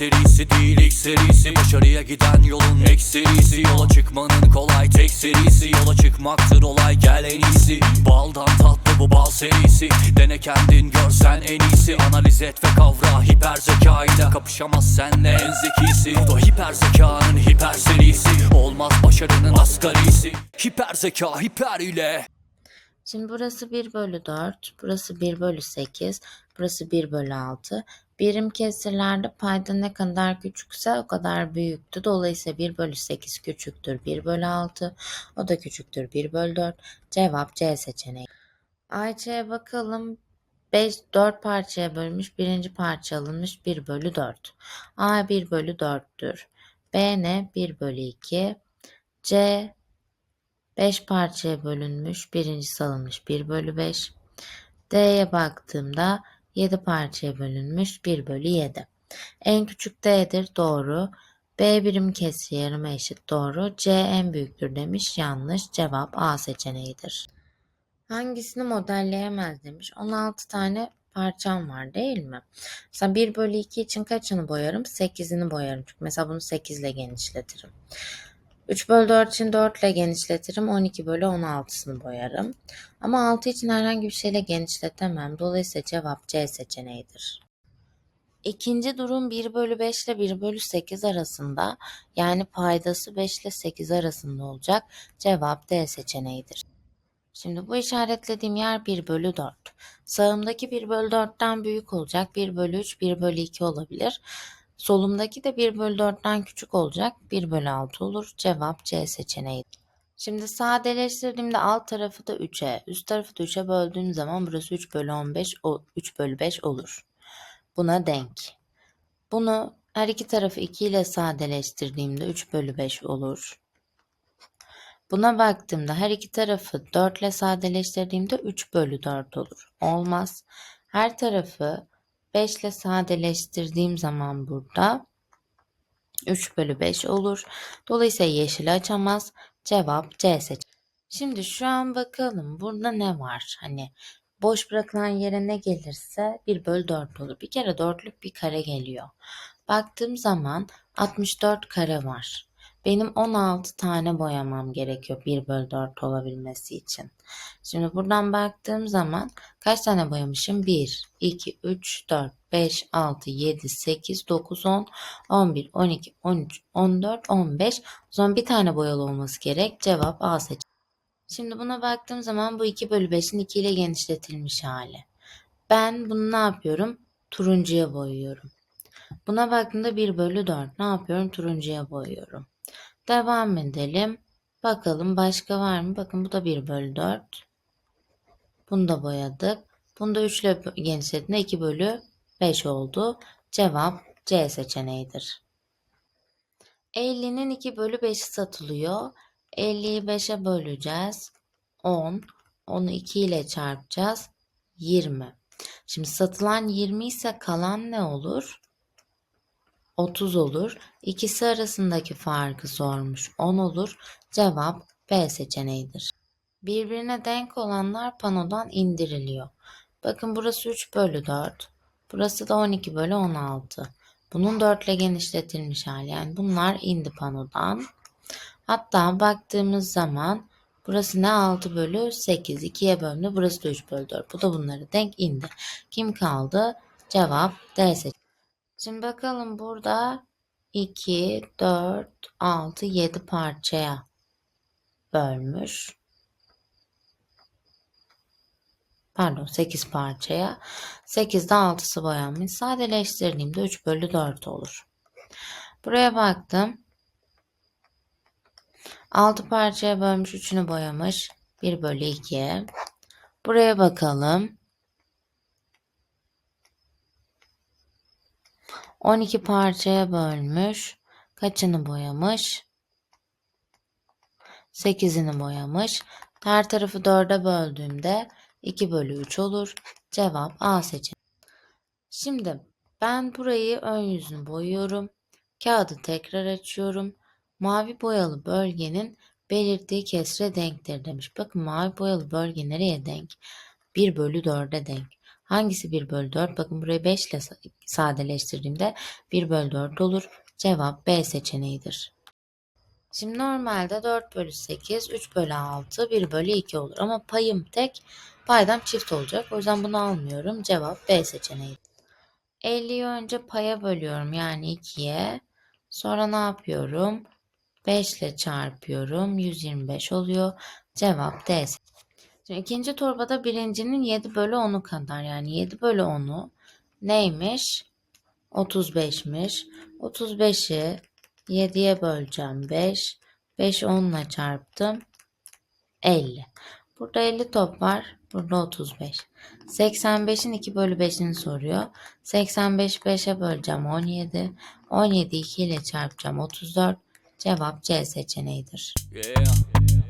serisi değil ilk serisi. Başarıya giden yolun ek serisi. Yola çıkmanın kolay tek serisi. Yola çıkmaktır olay gel en iyisi. Baldan tatlı bu bal serisi. Dene kendin görsen en iyisi. Analiz et ve kavra hiper zekayla. Kapışamaz senle en zekisi. Bu da hiper zekanın hiper serisi. Olmaz başarının asgarisi. Hiper zeka hiper ile. Şimdi burası 1 bölü 4, burası 1 bölü 8, burası 1 bölü 6. Birim kesirlerde payda ne kadar küçükse o kadar büyüktü. Dolayısıyla 1 bölü 8 küçüktür 1 bölü 6. O da küçüktür 1 bölü 4. Cevap C seçeneği. Ayça'ya bakalım. 5, 4 parçaya bölünmüş. Birinci parça alınmış 1 bölü 4. A 1 bölü 4'tür. B ne? 1 bölü 2. C 5 parçaya bölünmüş. Birincisi alınmış 1 bölü 5. D'ye baktığımda 7 parçaya bölünmüş 1 bölü 7. En küçük D'dir doğru. B birim kesri yarıma eşit doğru. C en büyüktür demiş yanlış. Cevap A seçeneğidir. Hangisini modelleyemez demiş. 16 tane parçam var değil mi? Mesela 1 bölü 2 için kaçını boyarım? 8'ini boyarım. Çünkü mesela bunu 8 ile genişletirim. 3 bölü 4 için 4 ile genişletirim. 12 bölü 16'sını boyarım. Ama 6 için herhangi bir şeyle genişletemem. Dolayısıyla cevap C seçeneğidir. İkinci durum 1 bölü 5 ile 1 bölü 8 arasında yani paydası 5 ile 8 arasında olacak. Cevap D seçeneğidir. Şimdi bu işaretlediğim yer 1 bölü 4. Sağımdaki 1 bölü 4'ten büyük olacak. 1 bölü 3, 1 bölü 2 olabilir. Solumdaki de 1 bölü 4'ten küçük olacak. 1 bölü 6 olur. Cevap C seçeneği. Şimdi sadeleştirdiğimde alt tarafı da 3'e, üst tarafı da 3'e böldüğüm zaman burası 3 bölü 15, o 3 bölü 5 olur. Buna denk. Bunu her iki tarafı 2 ile sadeleştirdiğimde 3 bölü 5 olur. Buna baktığımda her iki tarafı 4 ile sadeleştirdiğimde 3 bölü 4 olur. Olmaz. Her tarafı 5 ile sadeleştirdiğim zaman burada 3 bölü 5 olur. Dolayısıyla yeşili açamaz. Cevap C seç. Şimdi şu an bakalım burada ne var? Hani boş bırakılan yere ne gelirse 1 bölü 4 olur. Bir kere dörtlük bir kare geliyor. Baktığım zaman 64 kare var. Benim 16 tane boyamam gerekiyor 1 bölü 4 olabilmesi için. Şimdi buradan baktığım zaman kaç tane boyamışım? 1, 2, 3, 4, 5, 6, 7, 8, 9, 10, 11, 12, 13, 14, 15. O zaman bir tane boyalı olması gerek. Cevap A seç. Şimdi buna baktığım zaman bu 2 bölü 5'in 2 ile genişletilmiş hali. Ben bunu ne yapıyorum? Turuncuya boyuyorum. Buna baktığımda 1 bölü 4. Ne yapıyorum? Turuncuya boyuyorum. Devam edelim. Bakalım başka var mı? Bakın bu da 1 bölü 4. Bunu da boyadık. Bunu da 3 ile genişlettiğinde 2 bölü 5 oldu. Cevap C seçeneğidir. 50'nin 2 bölü 5'i satılıyor. 50'yi 5'e böleceğiz. 10. Onu 2 ile çarpacağız. 20. Şimdi satılan 20 ise kalan ne olur? 30 olur. İkisi arasındaki farkı sormuş. 10 olur. Cevap B seçeneğidir. Birbirine denk olanlar panodan indiriliyor. Bakın burası 3 bölü 4. Burası da 12 bölü 16. Bunun 4 ile genişletilmiş hali. Yani bunlar indi panodan. Hatta baktığımız zaman burası ne 6 bölü 8. 2'ye bölündü. Burası da 3 bölü 4. Bu da bunları denk indi. Kim kaldı? Cevap D seçeneği. Şimdi bakalım burada 2, 4, 6, 7 parçaya bölmüş. Pardon 8 parçaya. 8'de 6'sı boyanmış. Sadeleştirdiğimde 3 bölü 4 olur. Buraya baktım. 6 parçaya bölmüş 3'ünü boyamış. 1 bölü 2. Buraya bakalım. 12 parçaya bölmüş. Kaçını boyamış? 8'ini boyamış. Her tarafı 4'e böldüğümde 2 bölü 3 olur. Cevap A seçeneği. Şimdi ben burayı ön yüzünü boyuyorum. Kağıdı tekrar açıyorum. Mavi boyalı bölgenin belirttiği kesre denktir demiş. Bakın mavi boyalı bölge nereye denk? 1 bölü 4'e denk. Hangisi 1 bölü 4? Bakın burayı 5 ile sa- sadeleştirdiğimde 1 bölü 4 olur. Cevap B seçeneğidir. Şimdi normalde 4 bölü 8, 3 bölü 6, 1 bölü 2 olur. Ama payım tek, paydam çift olacak. O yüzden bunu almıyorum. Cevap B seçeneği. 50'yi önce paya bölüyorum yani 2'ye. Sonra ne yapıyorum? 5 ile çarpıyorum. 125 oluyor. Cevap D. Şimdi ikinci torbada birincinin 7 bölü 10'u kadar. Yani 7 bölü 10'u neymiş? 35'miş. 35'i 7'ye böleceğim 5. 5 10 ile çarptım. 50. Burada 50 top var. Burada 35. 85'in 2 bölü 5'ini soruyor. 85 5'e böleceğim 17. 17 2 ile çarpacağım 34. Cevap C seçeneğidir. Yeah